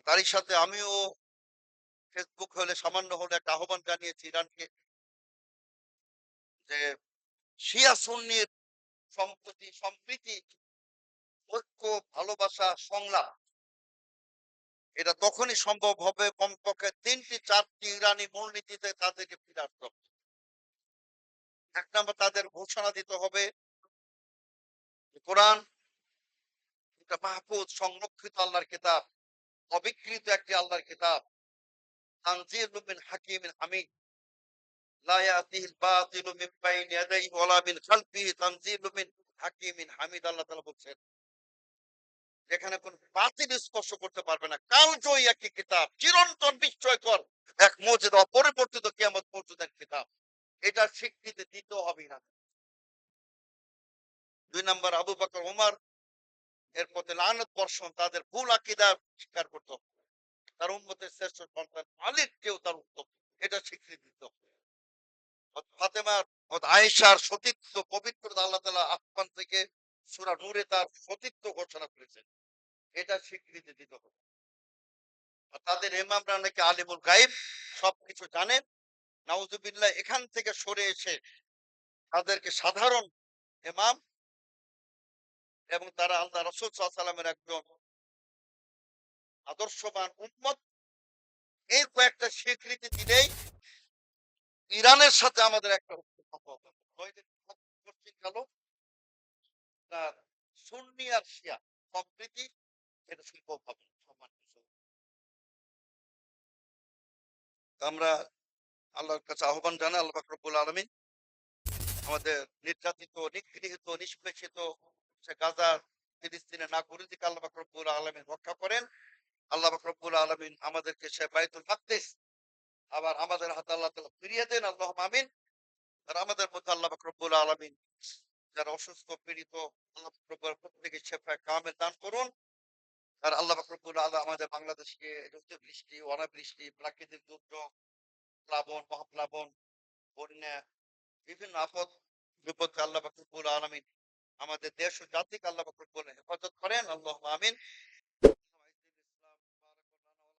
তারই সাথে আমিও ফেসবুক হলে সামান্য হলে একটা আহ্বান জানিয়েছি ইরানকে। যে শিয়া সুন্নির সম্প্রতি, সম্প্রীতি, ঐক্য, ভালোবাসা, সংলাপ, এটা তখনই সম্ভব হবে কমপক্ষে তিনটি, চারটি ইরানি মূলনীতিতে তাদেরকে ফিরে আসতে হবে। এক নম্বর তাদের ঘোষণা দিতে হবে কোরআন, এটা মাহফুজ, সংরক্ষিত আল্লাহর কিতাব। অবিকৃত একটি আল্লাহর কিতাব। যেখানে কোন বাতিল স্পর্শ করতে পারবে না। কালজয়ী একটি কিতাব, চিরন্তন বিস্ময়কর এক মজুদ অপরিবর্তিত কিয়ামত এক কিতাব। এটা স্বীকৃতি দিতে হবে না। দুই নম্বর, আবু বকর ওমর এর প্রতি লানত বর্ষণ, তাদের ভুল আকিদা স্বীকার করতে। তার উম্মতের শ্রেষ্ঠ সন্তান আলীর কেউ তার উত্তম এটা স্বীকৃতি দিতে। হবে ফাতেমার আয়েশার সতীত্ব, পবিত্রতা আল্লাহ তাআলা আসমান থেকে সূরা নূরে তার সতীত্ব ঘোষণা করেছেন। এটা স্বীকৃতি তাদের ইমামরা নাকি আলিমুল গাইব সবকিছু জানেন। নাউজুবিল্লাহ, এখান থেকে সরে এসে তাদেরকে সাধারণ ইমাম এবং তারা আল্লাহ রসুল একজন আদর্শবান উম্মত এই কয়েকটা স্বীকৃতি দিলেই ইরানের সাথে আমাদের একটা ঐক্য হবে। নইলে পশ্চিম কালো তার সুন্নি আর শিয়া সম্প্রীতি, এটা হবে আমরা আল্লাহর কাছে আহ্বান জানাই, আল্লাহ পাক রব্বুল আমাদের নির্যাতিত, নিগৃহীত, নিষ্পেষিত সে গাজার ফিলিস্তিনের নাগরিক আল্লাহ পাক রব্বুল আলামিন রক্ষা করেন। আল্লাহ রব্বুল আলামিন আমাদেরকে সে বাইতুল মাকদিস আবার আমাদের হাতে আল্লাহ তাআলা ফিরিয়ে দেন, আল্লাহ আমিন। আর আমাদের মধ্যে আল্লাহ রব্বুল আলামিন যারা অসুস্থ, পীড়িত, আল্লাহ প্রত্যেকে শেফা কামেল দান করুন। আর আল্লাহ রব্বুল আলা আমাদের বাংলাদেশকে অতিবৃষ্টি অনাবৃষ্টি, প্রাকৃতিক দুর্যোগ, প্লাবন, মহাপ্লাবন, বন্যা, বিভিন্ন আপদ বিপদকে আল্লাহ পাক রব্বুল আলামিন আমাদের দেশ ও জাতিকে আল্লাহ রব্বুল হেফাজত করেন। আল্লাহ আমিন।